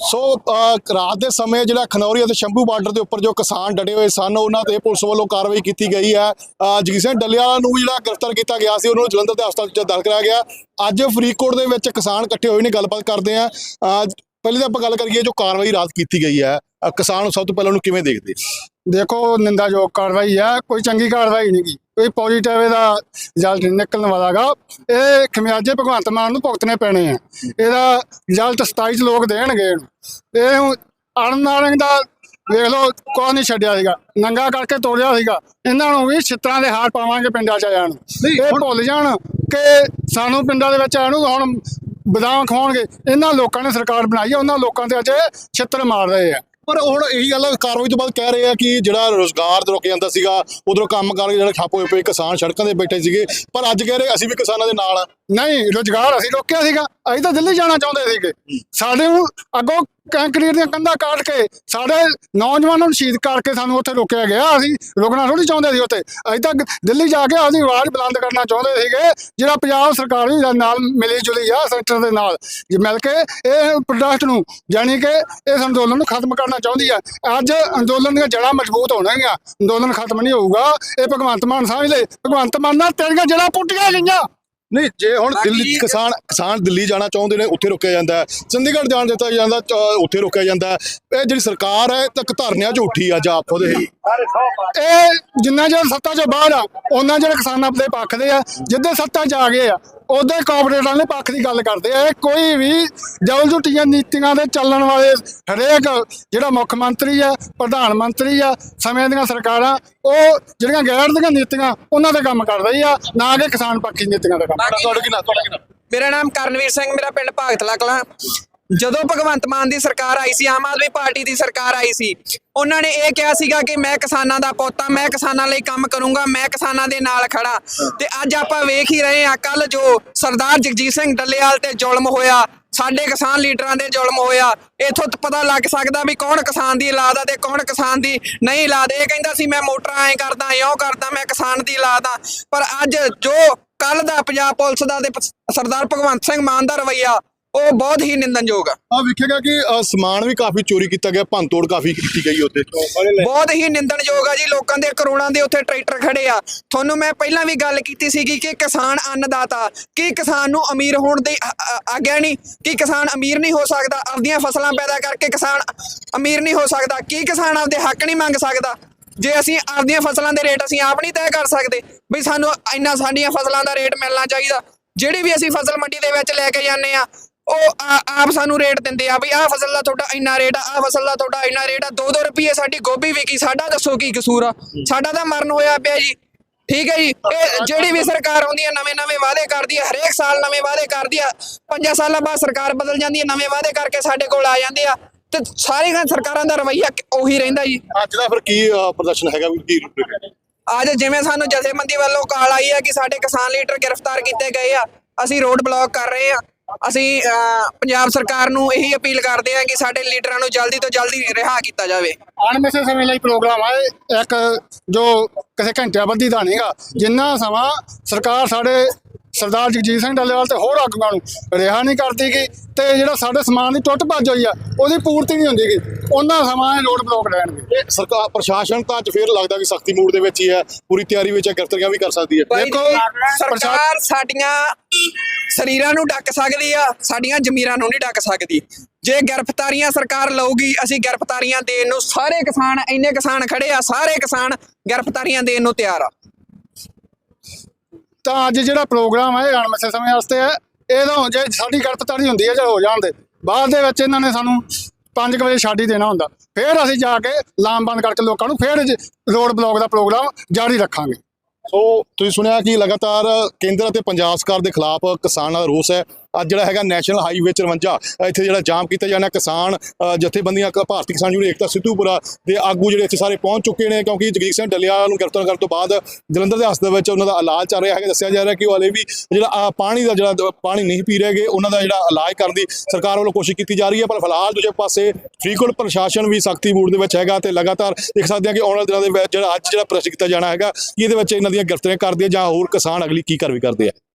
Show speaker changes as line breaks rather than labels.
ਸੋ ਰਾਤ ਦੇ ਸਮੇਂ ਜਿਹੜਾ ਖਨੌਰੀ ਅਤੇ ਸ਼ੰਭੂ ਬਾਰਡਰ ਦੇ ਉੱਪਰ ਜੋ ਕਿਸਾਨ ਡਟੇ ਹੋਏ ਸਨ ਉਹਨਾਂ ਤੇ ਪੁਲਿਸ ਵੱਲੋਂ ਕਾਰਵਾਈ ਕੀਤੀ ਗਈ ਹੈ। ਅ, ਜਗਜੀਤ ਸਿੰਘ ਡੱਲੇਵਾਲ ਨੂੰ ਜਿਹੜਾ ਗ੍ਰਿਫਤਾਰ ਕੀਤਾ ਗਿਆ ਸੀ ਉਹਨੂੰ ਜਲੰਧਰ ਦੇ ਹਸਪਤਾਲ 'ਚ ਦਾਖਲ ਕਰਾਇਆ ਗਿਆ। ਅੱਜ ਫਰੀਦਕੋਟ ਦੇ ਵਿੱਚ ਕਿਸਾਨ ਇਕੱਠੇ ਹੋਏ ਨੇ ਗੱਲਬਾਤ ਕਰਦੇ ਆ ਪਹਿਲੇ ਤਾਂ ਆਪਾਂ ਗੱਲ ਕਰੀਏ ਜੋ ਕਾਰਵਾਈ ਰਾਤ ਕੀਤੀ ਗਈ ਹੈ। ਕਿਸਾਨ ਸਭ ਤੋਂ ਪਹਿਲਾਂ ਉਹਨੂੰ ਕਿਵੇਂ ਦੇਖਦੇ?
ਦੇਖੋ ਨਿੰਦਾਯੋਗ ਕਾਰਵਾਈ ਹੈ ਕੋਈ ਚੰਗੀ ਕਾਰਵਾਈ ਨਹੀਂ ਗੀ ਕੋਈ ਪੋਜ਼ਿਟਿਵ ਇਹਦਾ ਰਿਜ਼ਲਟ ਨਿਕਲਣ ਵਾਲਾਗਾ ਇਹ ਖਮਿਆਜੇ ਭਗਵੰਤ ਮਾਨ ਨੂੰ ਭੁਗਤਣੇ ਪੈਣੇ ਆ। ਇਹਦਾ ਰਿਜ਼ਲਟ 27 ਚ ਲੋਕ ਦੇਣਗੇ ਇਹ ਹੁਣ ਅੜਨ ਨਾਰੰਗ ਦਾ ਵੇਖ ਲਓ ਕੋਈ ਨਹੀਂ ਛੱਡਿਆ ਸੀਗਾ। ਨੰਗਾ ਕਰਕੇ ਤੋੜਿਆ ਸੀਗਾ। ਇਹਨਾਂ ਨੂੰ ਵੀ ਛਿੱਤਰਾਂ ਦੇ ਹਾਰ ਪਾਵਾਂਗੇ ਪਿੰਡਾਂ ਚ ਆਇਆ ਨੂੰ ਇਹ ਭੁੱਲ ਜਾਣ ਕਿ ਸਾਨੂੰ ਪਿੰਡਾਂ ਦੇ ਵਿੱਚ ਨੂੰ ਹੁਣ ਬਦਾਮ ਖਵਾਉਣਗੇ। ਇਹਨਾਂ ਲੋਕਾਂ ਨੇ ਸਰਕਾਰ ਬਣਾਈ ਹੈ ਉਹਨਾਂ ਲੋਕਾਂ ਤੇ ਅੱਜ ਛਿੱਤਰ ਮਾਰ ਰਹੇ ਆ।
ਪਰ ਹੁਣ ਇਹੀ ਗੱਲ ਕਾਰਵਾਈ ਤੋਂ ਬਾਅਦ ਕਹਿ ਰਹੇ ਆ ਕਿ ਜਿਹੜਾ ਰੋਜ਼ਗਾਰ ਰੁਕ ਜਾਂਦਾ ਸੀਗਾ, ਉਧਰੋਂ ਕੰਮ ਕਰਕੇ ਜਿਹੜੇ ਠੱਪ ਹੋਏ ਪਏ ਕਿਸਾਨ ਸੜਕਾਂ ਤੇ ਬੈਠੇ ਸੀਗੇ। ਪਰ ਅੱਜ ਕਹਿ ਰਹੇ, ਅਸੀਂ ਵੀ ਕਿਸਾਨਾਂ ਦੇ ਨਾਲ ਆ।
ਨਹੀਂ, ਰੁਜ਼ਗਾਰ ਅਸੀਂ ਰੋਕਿਆ ਸੀਗਾ। ਅਸੀਂ ਤਾਂ ਦਿੱਲੀ ਜਾਣਾ ਚਾਹੁੰਦੇ ਸੀਗੇ। ਸਾਡੇ ਨੂੰ ਅੱਗੋਂ ਕੰਕਰੀਟ ਦੀਆਂ ਕੰਧਾਂ ਕਾਟ ਕੇ ਸਾਡੇ ਨੌਜਵਾਨਾਂ ਨੂੰ ਸ਼ਹੀਦ ਕਰਕੇ ਸਾਨੂੰ ਉੱਥੇ ਰੋਕਿਆ ਗਿਆ। ਅਸੀਂ ਰੁਕਣਾ ਥੋੜੀ ਚਾਹੁੰਦੇ ਸੀ ਉੱਥੇ। ਅਸੀਂ ਤਾਂ ਦਿੱਲੀ ਜਾ ਕੇ ਆਪਣੀ ਆਵਾਜ਼ ਬੁਲੰਦ ਕਰਨਾ ਚਾਹੁੰਦੇ ਸੀਗੇ, ਜਿਹੜਾ ਪੰਜਾਬ ਸਰਕਾਰ ਵੀ ਨਾਲ ਮਿਲੀ ਜੁਲੀ ਆ ਸੈਂਟਰ ਦੇ ਨਾਲ। ਜੇ ਮਿਲ ਕੇ ਇਹ ਪ੍ਰੋਟੈਸਟ ਨੂੰ ਯਾਨੀ ਕਿ ਇਸ ਅੰਦੋਲਨ ਨੂੰ ਖਤਮ ਕਰਨਾ ਚਾਹੁੰਦੀ ਆ। ਅੱਜ ਅੰਦੋਲਨ ਦੀਆਂ ਜੜ੍ਹਾਂ ਮਜ਼ਬੂਤ ਹੋਣਗੀਆਂ। ਅੰਦੋਲਨ ਖਤਮ ਨਹੀਂ ਹੋਊਗਾ। ਇਹ ਭਗਵੰਤ ਮਾਨ ਸਮਝ ਲੈ ਭਗਵੰਤ ਮਾਨ ਨਾਲ ਤੇਰੀਆਂ ਜੜ੍ਹਾਂ ਪੁੱਟੀਆਂ ਗਈਆਂ।
ਨਹੀਂ ਜੇ ਹੁਣ ਦਿੱਲੀ ਕਿਸਾਨ ਕਿਸਾਨ ਦਿੱਲੀ ਜਾਣਾ ਚਾਹੁੰਦੇ ਨੇ ਉੱਥੇ ਰੁਕਿਆ ਜਾਂਦਾ ਹੈ। ਚੰਡੀਗੜ੍ਹ ਜਾਣ ਦਿੱਤਾ ਜਾਂਦਾ ਉੱਥੇ ਰੁਕਿਆ ਜਾਂਦਾ ਹੈ। ਇਹ ਜਿਹੜੀ ਸਰਕਾਰ ਹੈ ਤੱਕ ਧਰਨਿਆਂ 'ਚ ਉੱਠੀ ਅੱਜ ਆਪ ਖੁਦ ਇਹ
ਜਿੰਨਾ ਚਿਰ ਸੱਤਾ ਚੋਂ ਬਾਹਰ ਆ ਉਹਨਾਂ ਜਿਹੜੇ ਕਿਸਾਨਾਂ ਦੇ ਪੱਖ ਦੇ ਆ। ਜਿੱਦੇ ਸੱਤਾ 'ਚ ਆ ਗਏ ਆ ਉਹਦੇ ਕਾਰਪੋਰੇਟਾਂ ਦੇ ਪੱਖ ਦੀ ਗੱਲ ਕਰਦੇ ਆ। ਇਹ ਕੋਈ ਵੀ ਜਵਲ ਝੁੱਟੀਆਂ ਨੀਤੀਆਂ ਦੇ ਚੱਲਣ ਵਾਲੇ ਹਰੇਕ ਜਿਹੜਾ ਮੁੱਖ ਮੰਤਰੀ ਆ ਪ੍ਰਧਾਨ ਮੰਤਰੀ ਆ ਸਮੇਂ ਦੀਆਂ ਸਰਕਾਰਾਂ ਉਹ ਜਿਹੜੀਆਂ ਗੈਰ ਦੀਆਂ ਨੀਤੀਆਂ ਉਹਨਾਂ ਤੇ ਕੰਮ ਕਰ ਰਹੀ ਆ ਨਾ ਕਿ ਕਿਸਾਨ ਪੱਖੀ ਨੀਤੀਆਂ ਤੇ ਕੰਮ।
ਤੁਹਾਡੇ ਕੀ ਨਾ? ਤੁਹਾਡਾ ਕੀ ਨਾ?
ਮੇਰਾ ਨਾਮ ਕਰਨਵੀਰ ਸਿੰਘ ਮੇਰਾ ਪਿੰਡ ਭਾਗਤਲਾ ਕਲਾਂ। ਜਦੋਂ ਭਗਵੰਤ ਮਾਨ ਦੀ ਸਰਕਾਰ ਆਈ ਸੀ, ਆਮ ਆਦਮੀ ਪਾਰਟੀ ਦੀ ਸਰਕਾਰ ਆਈ ਸੀ, ਉਹਨਾਂ ਨੇ ਇਹ ਕਿਹਾ ਸੀਗਾ ਕਿ ਮੈਂ ਕਿਸਾਨਾਂ ਦਾ ਪੋਤਾ, ਮੈਂ ਕਿਸਾਨਾਂ ਲਈ ਕੰਮ ਕਰੂੰਗਾ, ਮੈਂ ਕਿਸਾਨਾਂ ਦੇ ਨਾਲ ਖੜਾ ਤੇ ਅੱਜ ਆਪਾਂ ਵੇਖ ਹੀ ਰਹੇ ਹਾਂ ਕੱਲ ਜੋ ਸਰਦਾਰ ਜਗਜੀਤ ਸਿੰਘ ਡੱਲੇਵਾਲ ਤੇ ਜ਼ੁਲਮ ਹੋਇਆ, ਸਾਡੇ ਕਿਸਾਨ ਲੀਡਰਾਂ ਦੇ ਜ਼ੁਲਮ ਹੋਇਆ, ਇਥੋਂ ਪਤਾ ਲੱਗ ਸਕਦਾ ਵੀ ਕੌਣ ਕਿਸਾਨ ਦੀ ਔਲਾਦ ਆ ਤੇ ਕੌਣ ਕਿਸਾਨ ਦੀ ਨਹੀਂ ਔਲਾਦ। ਇਹ ਕਹਿੰਦਾ ਸੀ, ਮੈਂ ਮੋਟਰਾਂ ਐ ਕਰਦਾ, ਇਉਂ ਕਰਦਾ, ਮੈਂ ਕਿਸਾਨ ਦੀ ਔਲਾਦ ਆ। ਪਰ ਅੱਜ ਜੋ ਕੱਲ ਦਾ ਪੰਜਾਬ ਪੁਲਿਸ ਦਾ ਤੇ ਸਰਦਾਰ ਭਗਵੰਤ ਸਿੰਘ ਮਾਨ ਦਾ ਰਵਈਆ ਉਹ ਬਹੁਤ ਹੀ ਨਿੰਦਨਯੋਗ ਆ।
ਆ ਵੇਖੇਗਾ ਕਿ ਅ, ਸਮਾਨ ਵੀ ਕਾਫੀ ਚੋਰੀ ਕੀਤਾ ਗਿਆ ਭੰਨਤੋੜ ਕਾਫੀ ਕੀਤੀ ਗਈ ਉੱਥੇ।
ਬਹੁਤ ਹੀ ਨਿੰਦਣਯੋਗ ਆ ਜੀ ਲੋਕਾਂ ਦੇ ਕਰੋੜਾਂ ਦੇ ਉੱਥੇ ਟਰੈਕਟਰ ਖੜੇ ਆ। ਤੁਹਾਨੂੰ ਮੈਂ ਪਹਿਲਾਂ ਵੀ ਗੱਲ ਕੀਤੀ ਸੀਗੀ ਕਿ ਕਿਸਾਨ ਅੰਨਦਾਤਾ ਕੀ ਕਿਸਾਨ ਨੂੰ ਅਮੀਰ ਹੋਣ ਦੀ ਆ- ਆ- ਆਗਿਆ ਨਹੀਂ? ਕੀ ਕਿਸਾਨ ਅਮੀਰ ਨਹੀਂ ਹੋ ਸਕਦਾ? ਆਪਦੀਆਂ ਫਸਲਾਂ ਪੈਦਾ ਕਰਕੇ ਕਿਸਾਨ ਅਮੀਰ ਨਹੀਂ ਹੋ ਸਕਦਾ? ਕੀ ਕਿਸਾਨ ਆਪਦੇ ਹੱਕ ਨਹੀਂ ਮੰਗ ਸਕਦਾ? ਜੇ ਅਸੀਂ ਆਪਦੀਆਂ ਫਸਲਾਂ ਦੇ ਰੇਟ ਅਸੀਂ ਆਪ ਨਹੀਂ ਤੈਅ ਕਰ ਸਕਦੇ ਵੀ ਸਾਨੂੰ ਇੰਨਾ ਸਾਡੀਆਂ ਫਸਲਾਂ ਦਾ ਰੇਟ ਮਿਲਣਾ ਚਾਹੀਦਾ। ਜਿਹੜੀ ਵੀ ਅਸੀਂ ਫਸਲ ਮੰਡੀ ਦੇ ਵਿੱਚ ਲੈ ਕੇ ਜਾਂਦੇ ਆ ਉਹ ਆ- ਆਪ ਸਾਨੂੰ ਰੇਟ ਦਿੰਦੇ ਆ ਵੀ ਆਹ ਫਸਲ ਦਾ ਤੁਹਾਡਾ ਇੰਨਾ ਰੇਟ ਆ ਆਹ ਫਸਲ ਦਾ ਤੁਹਾਡਾ ਇੰਨਾ ਰੇਟ ਆ 2-2 ਰੁਪਏ ਸਾਡੀ ਗੋਭੀ ਵਿਕੀ ਸਾਡਾ ਦੱਸੋ ਕੀ ਕਸੂਰ ਆ? ਸਾਡਾ ਤਾਂ ਮਰਨ ਹੋਇਆ ਪਿਆ ਜੀ। ਠੀਕ ਹੈ ਜੀ? ਇਹ ਜਿਹੜੀ ਵੀ ਸਰਕਾਰ ਆਉਂਦੀ ਹੈ ਨਵੇਂ ਨਵੇਂ ਵਾਅਦੇ ਕਰਦੀ ਹੈ ਹਰੇਕ ਸਾਲ ਨਵੇਂ ਵਾਅਦੇ ਕਰਦੀ ਆ ਪੰਜਾਂ ਸਾਲਾਂ ਬਾਅਦ ਸਰਕਾਰ ਬਦਲ ਜਾਂਦੀ ਹੈ ਨਵੇਂ ਵਾਅਦੇ ਕਰਕੇ ਸਾਡੇ ਕੋਲ ਆ ਜਾਂਦੇ ਆ ਤੇ ਸਾਰੀਆਂ ਸਰਕਾਰਾਂ ਦਾ ਰਵੱਈਆ ਉਹੀ ਰਹਿੰਦਾ ਜੀ।
ਅੱਜ ਦਾ ਫਿਰ ਕੀ ਪ੍ਰਦਰਸ਼ਨ ਹੈਗਾ ਵੀ ਕੀ ਰੂਪਰੇਖਾ?
ਅੱਜ ਜਿਵੇਂ ਸਾਨੂੰ ਜਥੇਬੰਦੀ ਵੱਲੋਂ ਕਾਲ ਆਈ ਹੈ ਕਿ ਸਾਡੇ ਕਿਸਾਨ ਲੀਡਰ ਗ੍ਰਿਫਤਾਰ ਕੀਤੇ ਗਏ ਆ ਅਸੀਂ ਰੋਡ ਬਲੌਕ ਕਰ ਰਹੇ ਆ ਅਸੀਂ ਅਹ, ਪੰਜਾਬ ਸਰਕਾਰ ਨੂੰ ਇਹੀ ਅਪੀਲ ਕਰਦੇ ਹਾਂ ਕਿ ਸਾਡੇ ਲੀਡਰਾਂ ਨੂੰ ਜਲਦੀ ਤੋਂ ਜਲਦੀ ਰਿਹਾ ਕੀਤਾ ਜਾਵੇ।
ਅਣਮਿੱਥੇ ਸਮੇਂ ਲਈ ਪ੍ਰੋਗਰਾਮ ਹੈ ਇੱਕ ਜੋ ਕਿਸੇ ਘੰਟਿਆਂ ਬੱਧੀ ਦਾ ਨਹੀਂਗਾ ਜਿੰਨਾ ਸਮਾਂ ਸਰਕਾਰ ਸਾਡੇ ਸਰਦਾਰ ਜਗਜੀਤ ਸਿੰਘ ਡੱਲੇਵਾਲ ਤੇ ਹੋਰ ਆਗੂਆਂ ਨੂੰ ਰਿਹਾ ਨਹੀਂ ਕਰਦੀ ਗੀ ਤੇ ਜਿਹੜਾ ਸਾਡੇ ਸਮਾਨ ਦੀ ਟੁੱਟ ਭੱਜ ਹੋਈ ਆ ਉਹਦੀ ਪੂਰਤੀ ਨਹੀਂ ਹੁੰਦੀ ਗੀ। ਉਹਨਾਂ ਸਮਾਂ ਇਹ ਰੋਡ ਬਲੌਕ ਰਹਿਣਗੇ
ਇਹ ਸਰਕਾਰ ਪ੍ਰਸ਼ਾਸਨ ਤਾਂ ਅੱਜ ਫੇਰ ਲੱਗਦਾ ਕਿ ਸਖਤੀ ਮੂਡ ਦੇ ਵਿੱਚ ਹੀ ਹੈ ਪੂਰੀ ਤਿਆਰੀ ਵਿੱਚ ਹੈ ਗ੍ਰਿਫਤਾਰੀਆਂ ਵੀ ਕਰ ਸਕਦੀ ਹੈ।
ਦੇਖੋ,
ਸਰਕਾਰ ਸਾਡੀਆਂ ਸਰੀਰਾਂ ਨੂੰ ਡੱਕ ਸਕਦੀ ਆ ਸਾਡੀਆਂ ਜ਼ਮੀਰਾਂ ਨੂੰ ਨਹੀਂ ਡੱਕ ਸਕਦੀ। ਜੇ ਗ੍ਰਿਫਤਾਰੀਆਂ ਸਰਕਾਰ ਲਊਗੀ ਅਸੀਂ ਗ੍ਰਿਫਤਾਰੀਆਂ ਦੇਣ ਨੂੰ ਸਾਰੇ ਕਿਸਾਨ ਇੰਨੇ ਕਿਸਾਨ ਖੜੇ ਆ ਸਾਰੇ ਕਿਸਾਨ ਗ੍ਰਿਫਤਾਰੀਆਂ ਦੇਣ ਨੂੰ ਤਿਆਰ ਆ।
ਤਾਂ ਅੱਜ ਜਿਹੜਾ ਪ੍ਰੋਗਰਾਮ ਹੈ ਇਹ ਅਣਮਿੱਥੇ ਸਮੇਂ ਵਾਸਤੇ ਹੈ, ਇਹਦਾ ਜੇ ਸਾਡੀ ਗ੍ਰਿਫਤਾਰੀ ਹੁੰਦੀ ਹੈ, ਜੇ ਹੋ ਜਾਂਦੇ ਬਾਅਦ ਦੇ ਵਿੱਚ ਇਹਨਾਂ ਨੇ ਸਾਨੂੰ 5 ਵਜੇ ਛੱਡ ਹੀ ਦੇਣਾ ਹੁੰਦਾ। ਫਿਰ ਅਸੀਂ ਜਾ ਕੇ ਲਾਮਬੰਦ ਕਰਕੇ ਲੋਕਾਂ ਨੂੰ ਫਿਰ ਰੋਡ ਬਲੌਕ ਦਾ ਪ੍ਰੋਗਰਾਮ ਜਾਰੀ ਰੱਖਾਂਗੇ।
ਸੋ ਤੁਸੀਂ ਸੁਣਿਆ ਕਿ ਲਗਾਤਾਰ ਕੇਂਦਰ ਅਤੇ ਪੰਜਾਬ ਸਰਕਾਰ ਦੇ ਖਿਲਾਫ ਕਿਸਾਨਾਂ ਦਾ ਰੋਸ ਹੈ। ਅੱਜ ਜਿਹੜਾ ਹੈਗਾ ਨੈਸ਼ਨਲ ਹਾਈਵੇ 54 ਇੱਥੇ ਜਿਹੜਾ ਜਾਮ ਕੀਤਾ ਜਾਣਾ ਕਿਸਾਨ ਜਥੇਬੰਦੀਆਂ ਭਾਰਤੀ ਕਿਸਾਨ ਯੂਨੀਅਨ ਏਕਤਾ ਸਿੱਧੂਪੁਰਾ ਦੇ ਆਗੂ ਜਿਹੜੇ ਇੱਥੇ ਸਾਰੇ ਪਹੁੰਚ ਚੁੱਕੇ ਨੇ, ਕਿਉਂਕਿ ਜਗਜੀਤ ਸਿੰਘ ਡੱਲੇਵਾਲ ਨੂੰ ਗ੍ਰਿਫਤਾਰ ਕਰਨ ਤੋਂ ਬਾਅਦ ਜਲੰਧਰ ਦੇ ਹਸਪਤਾਲ ਵਿੱਚ ਉਹਨਾਂ ਦਾ ਇਲਾਜ ਚੱਲ ਰਿਹਾ ਹੈਗਾ, ਦੱਸਿਆ ਜਾ ਰਿਹਾ ਕਿ ਉਹ ਹਲੇ ਵੀ ਜਿਹੜਾ ਪਾਣੀ ਦਾ ਜਿਹੜਾ ਪਾਣੀ ਨਹੀਂ ਪੀ ਰਹੇਗੇ ਉਹਨਾਂ ਦਾ ਜਿਹੜਾ ਇਲਾਜ ਕਰਨ ਦੀ ਸਰਕਾਰ ਵੱਲੋਂ ਕੋਸ਼ਿਸ਼ ਕੀਤੀ ਜਾ ਰਹੀ ਹੈ, ਪਰ ਫਿਲਹਾਲ ਦੂਜੇ ਪਾਸੇ ਫਰੀਕੁਲ ਪ੍ਰਸ਼ਾਸਨ ਵੀ ਸਖਤੀ ਮੂਡ ਦੇ ਵਿੱਚ ਹੈਗਾ ਤੇ ਲਗਾਤਾਰ ਦੇਖ ਸਕਦੇ ਹਾਂ ਕਿ ਆਉਣ ਵਾਲੇ ਦਿਨਾਂ ਦੇ ਵਿੱਚ ਜਿਹੜਾ ਅੱਜ ਜਿਹੜਾ ਪ੍ਰੈਸ ਕੀਤਾ ਜਾਣਾ ਹੈਗਾ, ਕਿ ਇਹਦੇ ਵਿੱਚ ਇਹਨਾਂ ਦੀਆਂ ਗ੍ਰਿਫਤਾਰੀਆਂ ਕਰਦੇ ਆ ਜਾਂ ਹੋਰ ਕਿਸਾਨ ਅਗਲੀ ਕੀ ਕਾਰਵਾਈ ਕਰਦੇ ਆ।